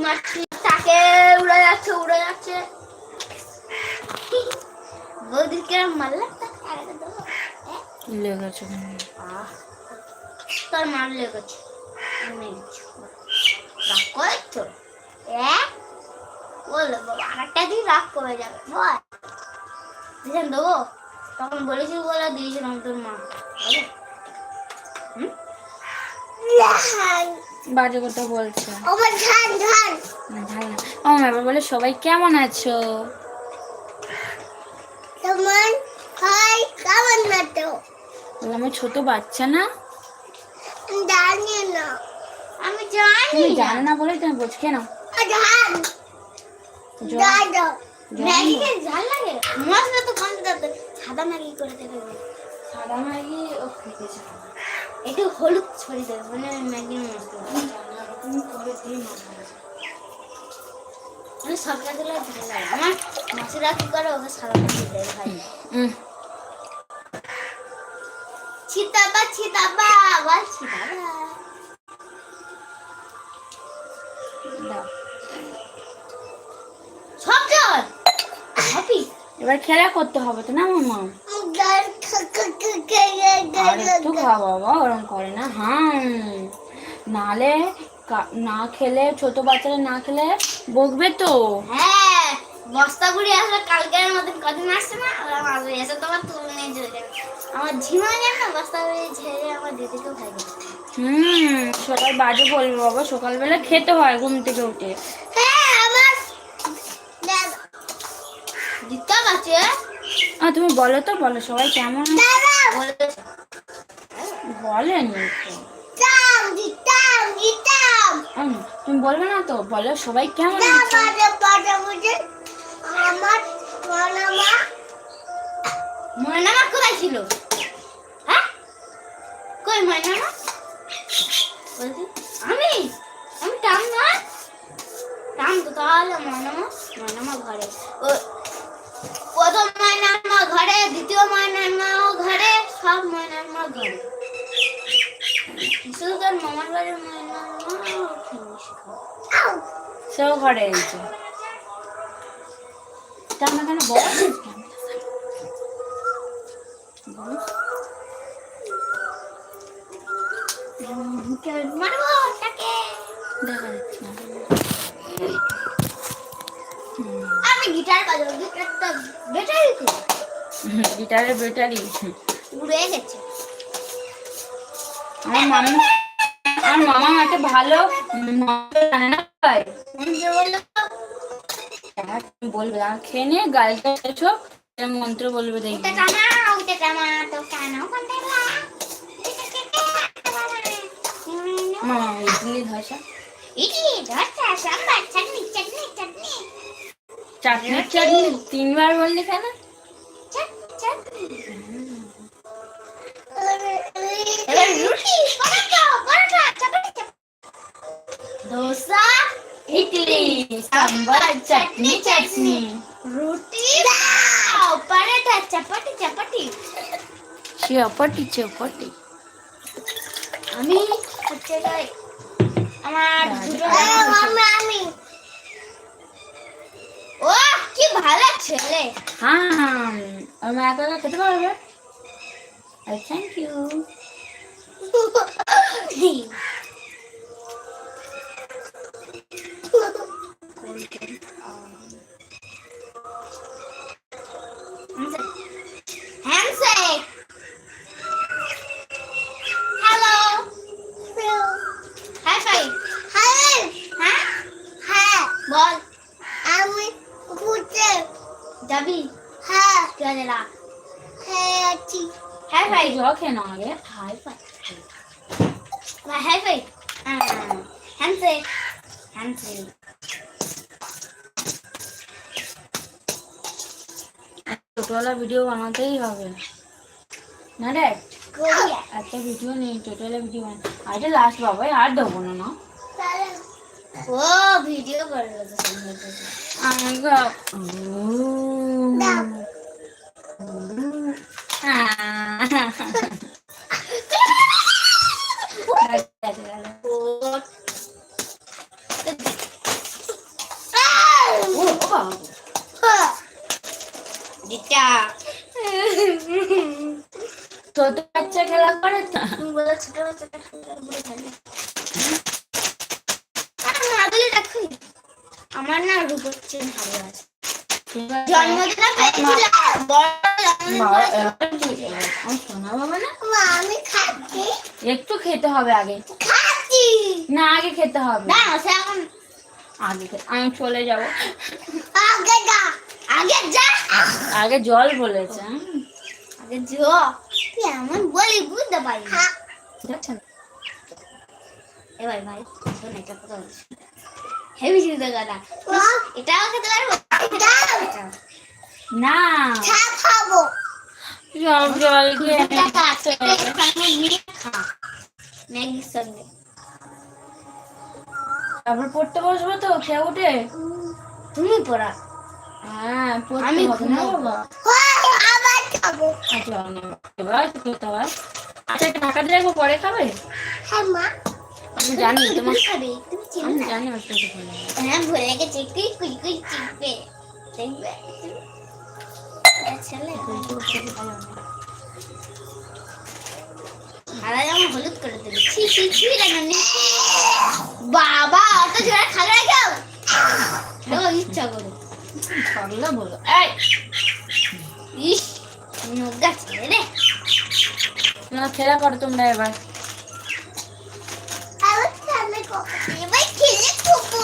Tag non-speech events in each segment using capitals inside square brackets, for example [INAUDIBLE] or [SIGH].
মাছি তাকে উড়ে যাচ্ছে উড়ে যাচ্ছে বৌদির কেরম মারলে তাকে আগে দেবো হ্যাঁ? লেগেছে তোর মার লেগেছে। রাগ করছ হ্যাঁ বলো বাবা আরেকটা দিন রাগ করে যাবে বল দিয়েছেন দেবো তখন বলেছি বলে দিয়েছিলাম তোর মা? হুম? বাজে কথা বলছে। আমার না না। এবার বলে সবাই কেমন আছো? না আমি ছোট বাচ্চা না? জানি না। আমি জানি তুমি জানো না বলে তুমি কম দিতে সাদা ম্যাগি করে দেবে। সাদা ম্যাগি ও খেতে না। একটু হলুদ ছড়িয়ে দেবে মানে ম্যাগির মশলা তুমি করে দিই মানে সব জায়গায় ভালো লাগে আমার মাসিরা কি করে ওকে ম্যাগি দেয় ভাই ছিতাবা ছিতাবা আবার ছিতাবা সব জল হ্যাপি এবার খেলা করতে হবে তো না মামা? আর একটু খা বাবা ওরম করে না হ্যাঁ নালে না খেলে ছোট বাচ্চারা না খেলে বকবে তো। হ্যাঁ বস্তা গুড়ি আসলে কালকের মতন কদিন আসছে না ওরা এসে তোমার তুলে নিয়ে চলে যাবে। আমার ঝিমা না বস্তা গুড়ি ঝেড়ে আমার দিদিকেও খাই হুম সকাল বাজে বলবে বাবা সকালবেলা খেতে হয় ঘুম থেকে উঠে হ্যাঁ আমার দিতে আছে আর তুমি বলো তো বলো সবাই কেমন? বলেনি। দিতাম দিতাম দিতাম তুমি বলবে না তো বলো সবাই কেমন আমার মনামা মনামা কোথায় ছিল? হ্যাঁ? কই মনামা? বলছি আমি? আমি টাম না টাম তো তাহলে মনামা মনামা ঘরে। ও প্রথম ময়নামা ঘরে দ্বিতীয় ময়নামাও ঘরে সব ময়নামা ঘরে। শুধু তোর মামার বাড়ির ময়নামা সেও ঘরে এসেছে তা আমরা কেন বল। মারবো তাকে। দেখা যাচ্ছে না। গিটার ব্যাটারি তো গিটারের ব্যাটারি উড়ে গেছে। আমার মামা আমার মামা একটা ভালো মন্ত্র জানে না ভাই। হ্যাঁ, বলবে। আর খেয়ে নিয়ে গাড়িটা এসো মন্ত্র বলবে মামা ইডলি ধসা। ইডলি ধরছে সাম্বার চাটনি চাটনি চাটনি। চাটনি চাটনি তিনবার বললি কেন? দোসা ইডলি সাম্বার চাটনি চাটনি। রুটি পরোটা চাপাটি চাপাটি। চপাটি চপাটি। আমি হচ্ছে আমার দুটো আমি আমি। ও কি ভালো ছেলে হ্যাঁ আর মা একা খেতে পারবে থ্যাংক ইউ Handshake. [LAUGHS] জল খেয়ে নাও আগে hi fi hi fi handshake handshake ছোটবেলা ভিডিও বানাতেই হবে। না রে একটা ভিডিও নেই ছোটবেলা ভিডিও বানা আর লাস্ট বাবা আর দেবো না না? ও ভিডিও করে আমি আগে। খাচ্ছি। না আগে খেতে হবে। না সে এখন আগে আমি চলে যাব। আগে যা আগে যা। আগে জল বলেছে। আগে যো তুই এমন বলি বুঝতে পারি এবার ভাই শোন এটা কথা বলছি। হেভি চিন্তা করা এটাও খেতে পারব। না। খাব। জল জল খেয়ে টাকা আছে। এখানে নিয়ে খা। ম্যাগির সঙ্গে তারপর পড়তে বসবো তো খেয়ে উঠে? তুমি পড়া। হ্যাঁ আমি আবার খাব। আচ্ছা অনেক- এবার খেতে হবে? আচ্ছা ঢাকা দিয়ে রাখব পরে খাবে? হ্যাঁ মা। আমি জানি তোমার খাবে তুমি চিনো না। জানি ভুলে হ্যাঁ ভুলে গেছে। কুই কুই কুই চিপবে দেখবে? ছেলে সারা জামা হলুদ করে দেবে ছি ছি ছি রান্না বাবা অত জোরে খাবে কেউ? দেখো ইচ্ছা করে। পাগলা বলো। এই ইস নোগা ছেলে না খেলা করো তোমরা এবার। এবার খেলে খুবু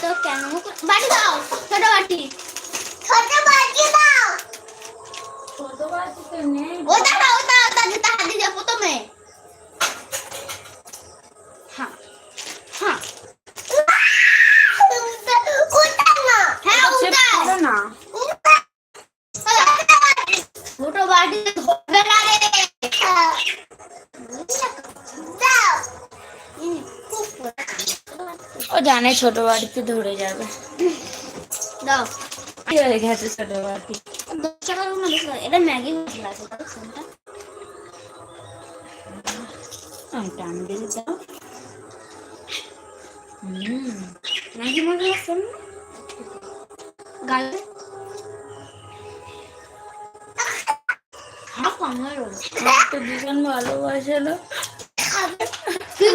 টামা তো কেন? বাটি দাও ছোট বাটি। ছোট বাটি দাও। ছোট বাচ্চা নেই। ওটা দাও ওটা ওটা যেটা হাত দিয়ে প্রথমে। হ্যাঁ হ্যাঁ। হ্যাঁ ওটা না। ছোট বাটি। ধরবে না রে। জানে ছোট বাড়িতে ধরে যাবে। দাও। হয়ে গেছে ছোট বাড়ি দশ টাকার না। এটা ম্যাগি মশলা আছে তাই সেন্টা টান দিয়ে দাও। ম্যাগি মশলা সেন গালে আমার। আমার তো ভীষণ ভালোবাসলো কি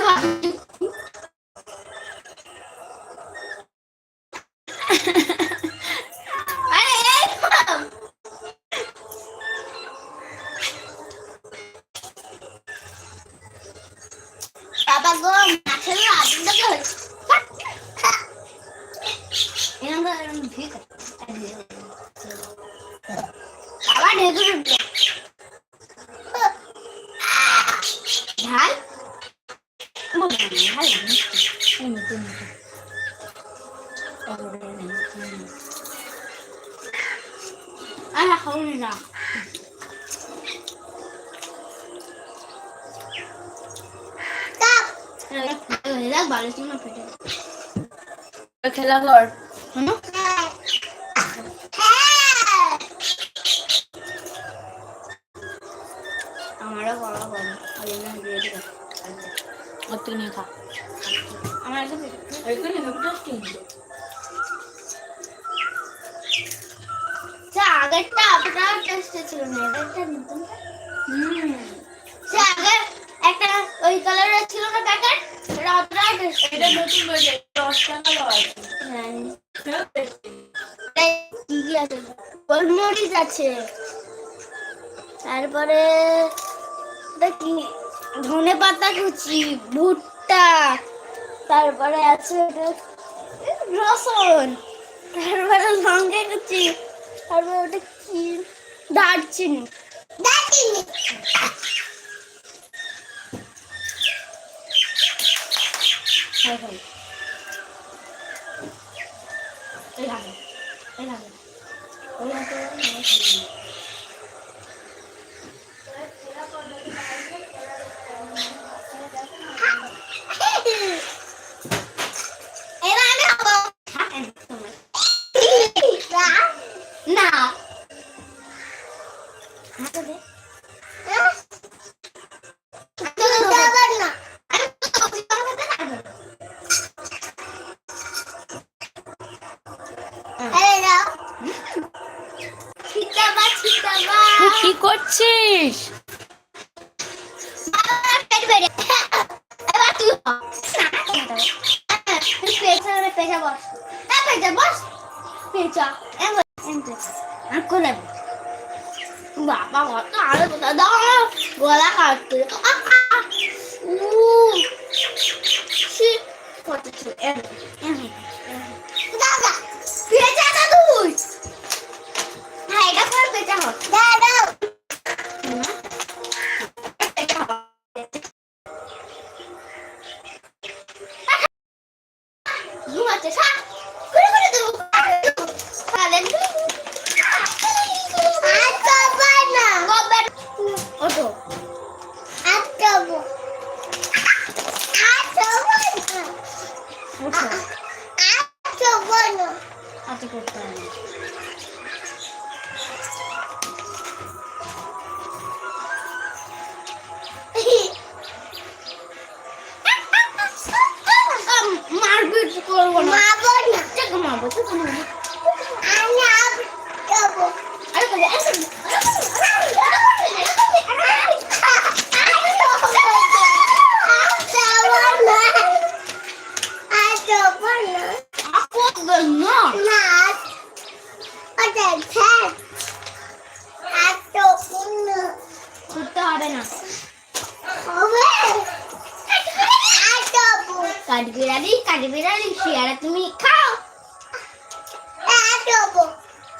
ঝাল ঝাল এই নতুন নতুন তারপরে নেই হুম। আর খাব না দেখ ভালো ছিল না ফেটে খেলা কর এটা নতুন দশ টাকা কি আছে। গোলমরিচ আছে। তারপরে এটা কি? ধনে পাতা কুচি ভুট্টা তারপরে আছে এটা রসুন তারপরে লঙ্কা কুচি তারপরে ওটা কি? দারচিনি। দারচিনি খাই খাই এই হাতে এই হাতে ওই হাতে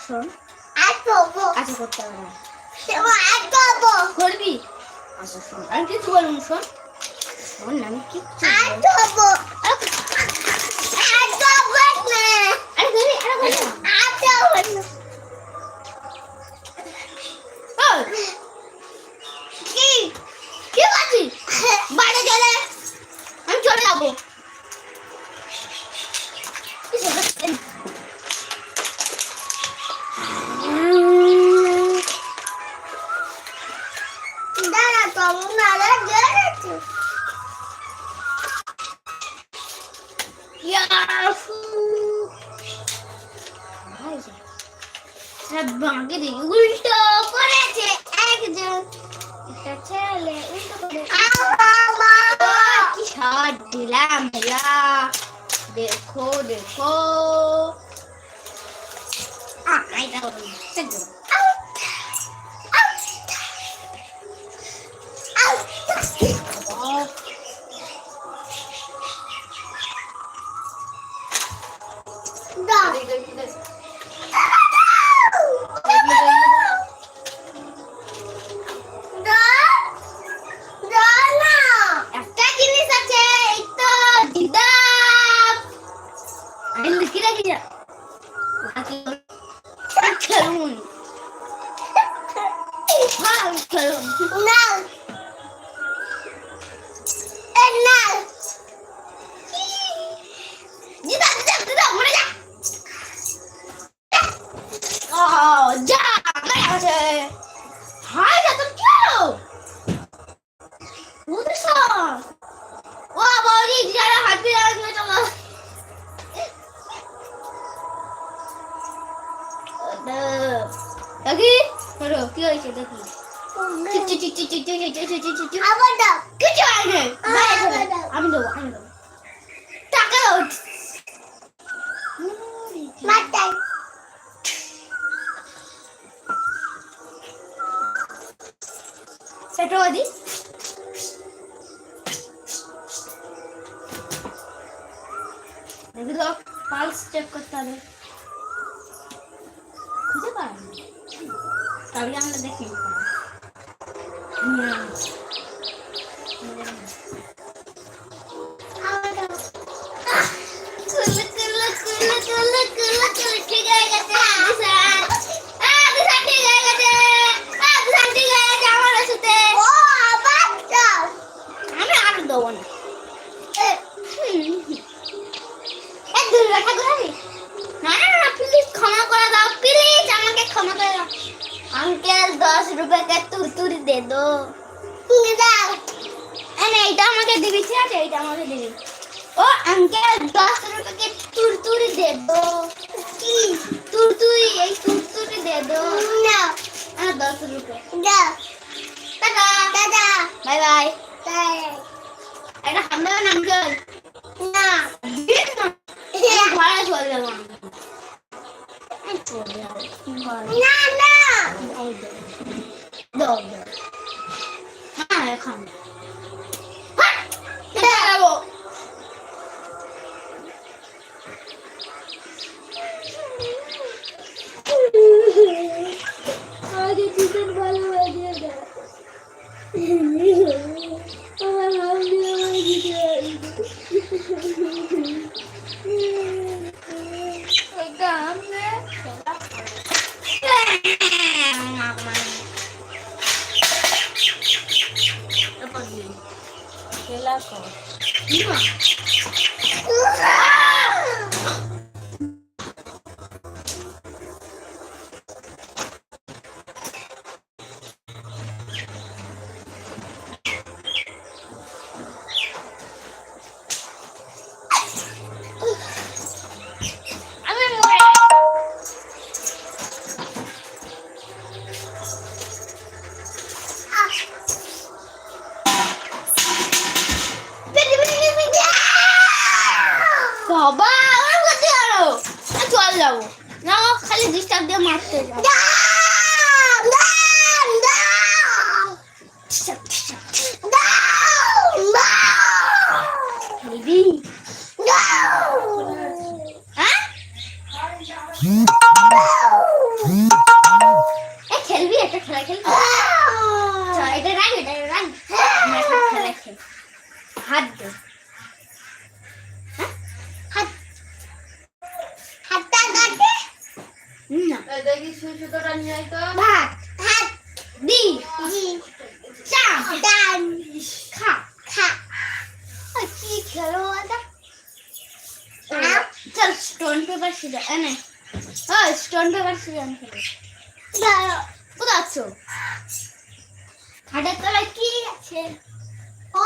শোন। আচ্ছা করতে হবে। না করবি? আচ্ছা শোন। আমি কিছু বলুন শোন। শোন আমি কিচ্ছু আরে আরে আরে भैया देखो देखो Oh. কি হয়েছে দেখি আমি দেবো আমি দেবো আমাকে চিকেন ভালো হয়ে দিয়ে বাবা আমার করতে পারো চল যাব না খালি ডিস্টার্ব দিয়ে মারতে যাও। ও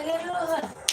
salir los dos.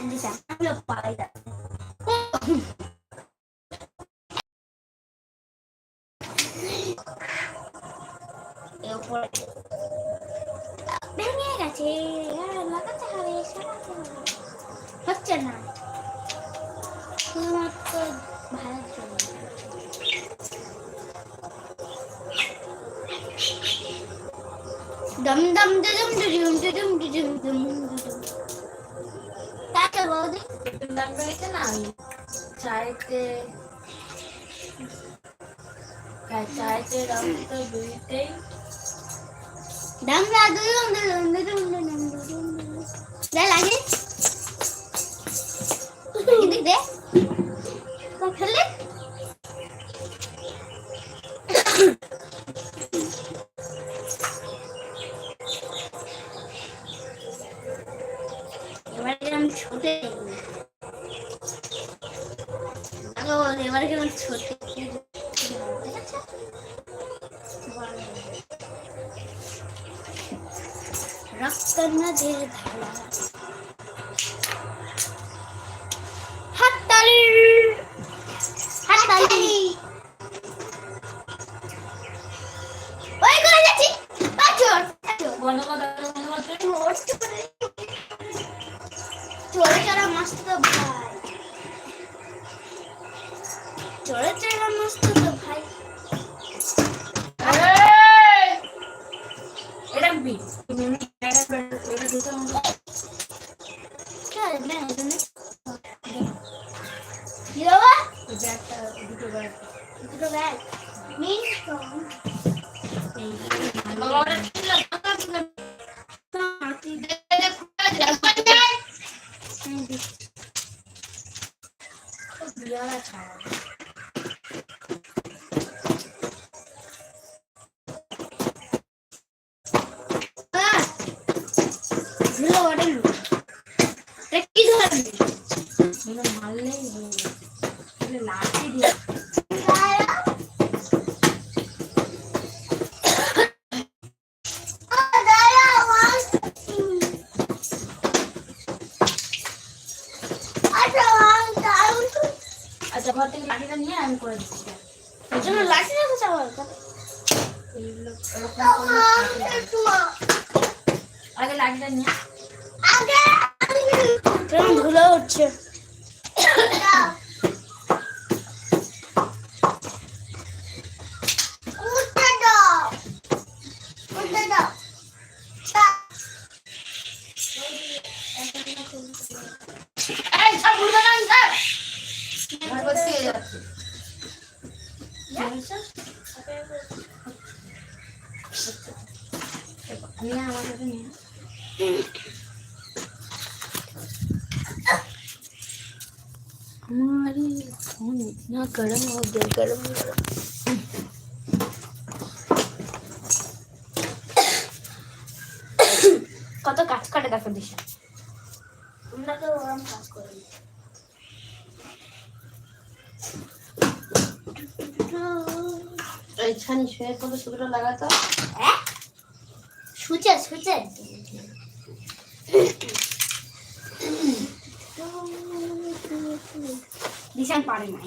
কিন্তু জানাগুলো পালাই যাচ্ছে ভেঙে গেছে লাগাতে হবে সারাতে হবে হচ্ছে না শুধুমাত্র ভালোর জন্য dum dum dum dum dum dum dum dum dum দাম বেড়েছে না ওই চায়েতে চায়েতে রক্ত দুইতেই দাম লাগে দেখবে খেলে But I'm sure একেবারে কেমন ছোট? রক্ত নদীর ধারা। Yeah, that's how गर्म हो गया गरम কত কাজ কাটে দেখো দিশা। তো ওরম কাজ শুয়ে কত সুতরা লাগাতো। হ্যাঁ? সুচে সুচে দিশান পারে না।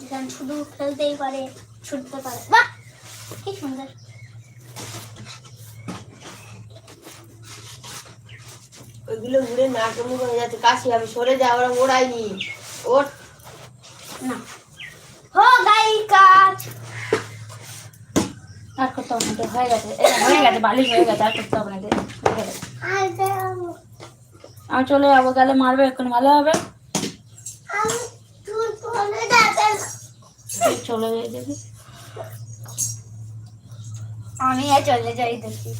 শুধু খেলতেই পারে ছুটতে পারে। বাহ! কি সুন্দর। ওইগুলো উড়ে নাকে মুখে হয়ে যাচ্ছে কাশি হবে সরে যা ওরা ওড়াইনি ওর না। হো গাই কাজ। আর করতে হবে না হয়ে গেছে। হয়ে গেছে বালিশ হয়ে গেছে আর করতে হবে না। আমি চলে যাব গেলে মারবে এখন ভালো হবে। চলে যাই দেখি আমি আর চলে যাই দেখি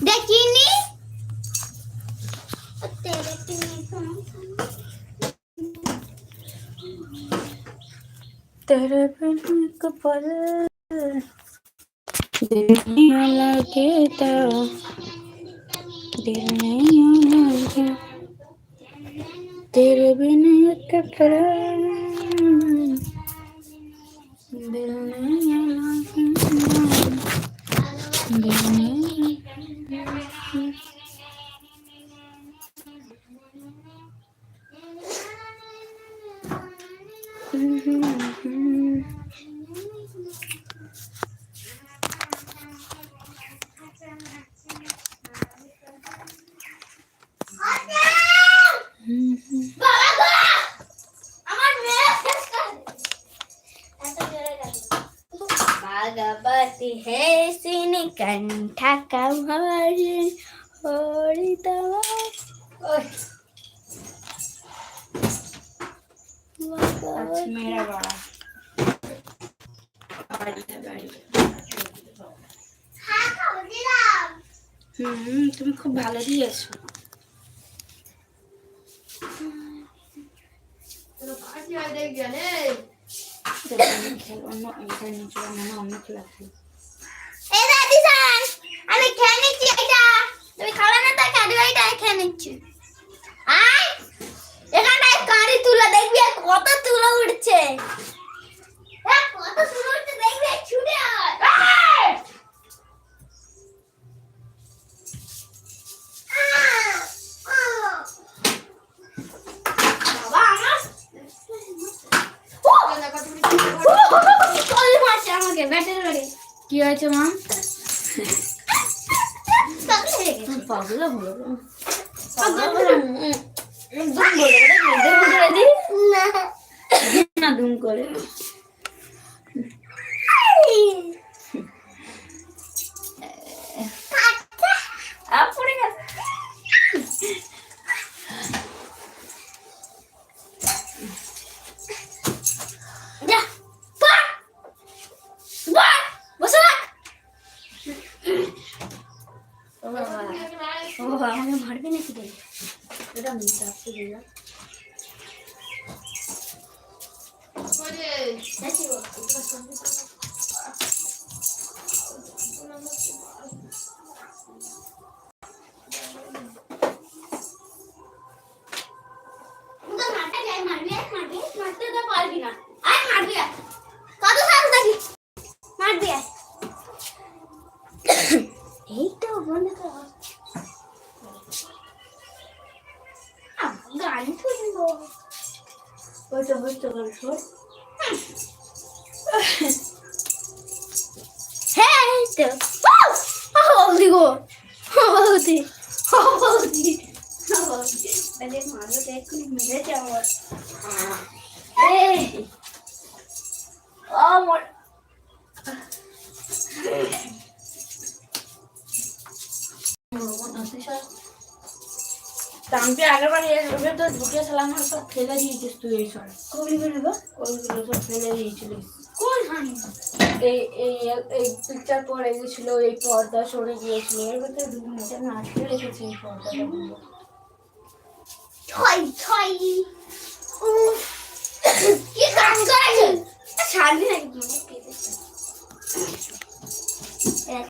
দেখিনি তেরে তিনি तेरे बिन एक पल दिल नहीं लगे तो दिल नहीं लगे तेरे बिन एक पल del তুমি খুব ভালো দিয়েছ। আমি খেয়ে নিচ্ছি, এটা। তুমি খেয়ে নিচ্ছি। কারি কত তুলো উঠছে। কি হয়েছে মা? পাগল পাগলা হলো? না। দুম করে। গান শুনব ওইটা করে শোন হ্যাঁ তো বৌদি গো ও বৌদি আরে মারো দেখুন মেরেছে আমার এই ও মোর টানতে আগেরবার এসে তো ঢুকেছিলাম আর সব ফেলে দিয়েছিস তুই এই সব করে গো? ওইগুলো সব ফেলে দিয়েছিলিস কোন হানি? এই এই এই পিকচার পরে গেছিল এই পর্দা সরে গিয়েছিল। এর ভিতরে দু মিনিটে না আটকে রেখেছি এই পর্দাটা। ছয় ছয়। উফ কি কাজ করেছে ছাড়বি নাকি? কেটেছে